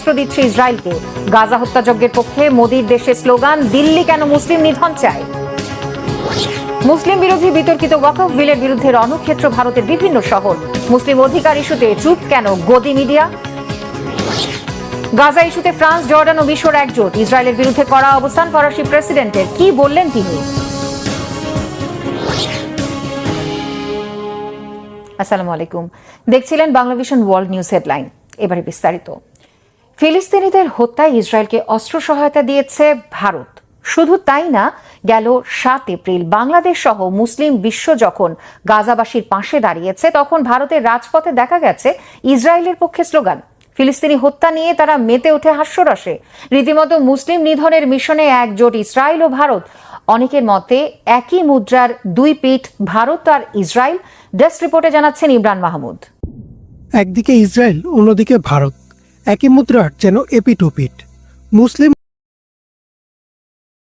অস্ত্র দিচ্ছে ইসরায়েলকে। গাজা হত্যাযজ্ঞের পক্ষে মোদির দেশে স্লোগান, দিল্লি কেন মুসলিম নিধন চায়? মুসলিম বিরোধী বিতর্কিত ওয়াকফ বিলের বিরুদ্ধে রণক্ষেত্র ভারতের বিভিন্ন শহর। মুসলিম অধিকার ইস্যুতে চুপ কেন গদি মিডিয়া? গাজা ইস্যুতে ফ্রান্স, জর্ডান ও মিশর একজোট। ইসরায়েলের বিরুদ্ধে করা অবস্থান ফরাসি প্রেসিডেন্টের। কি বললেন তিনি? আসসালামু আলাইকুম। দেখছিলেন বাংলাভিশন ওয়ার্ল্ড নিউজ হেডলাইন। এবারে বিস্তারিত। ফিলিস্তিনিদের হত্যায় ইসরায়েলকে অস্ত্র সহায়তা দিয়েছে ভারত। শুধু তাই না, গেল সাত এপ্রিল বাংলাদেশ সহ মুসলিম বিশ্ব যখন গাজাবাসীর পাশে দাঁড়িয়েছে, তখন ভারতের রাজপথে দেখা গেছে ইসরায়েলের পক্ষে স্লোগান, ফিলিস্তিনি হত্যা নিয়ে তারা মেতে ওঠে হাস্যরসে। রীতিমতো মুসলিম নিধনের মিশনে একজোট ইসরায়েল ও ভারত, অনেকের মতে একই মুদ্রার দুই পিঠ ভারত আর ইসরায়েল। ডেস্ক রিপোর্টে জানাচ্ছেন ইমরান মাহমুদ। একদিকে ইসরায়েল, অন্যদিকে ভারত। একই মুদ্রার যেন এপিট ওপিট মুসলিম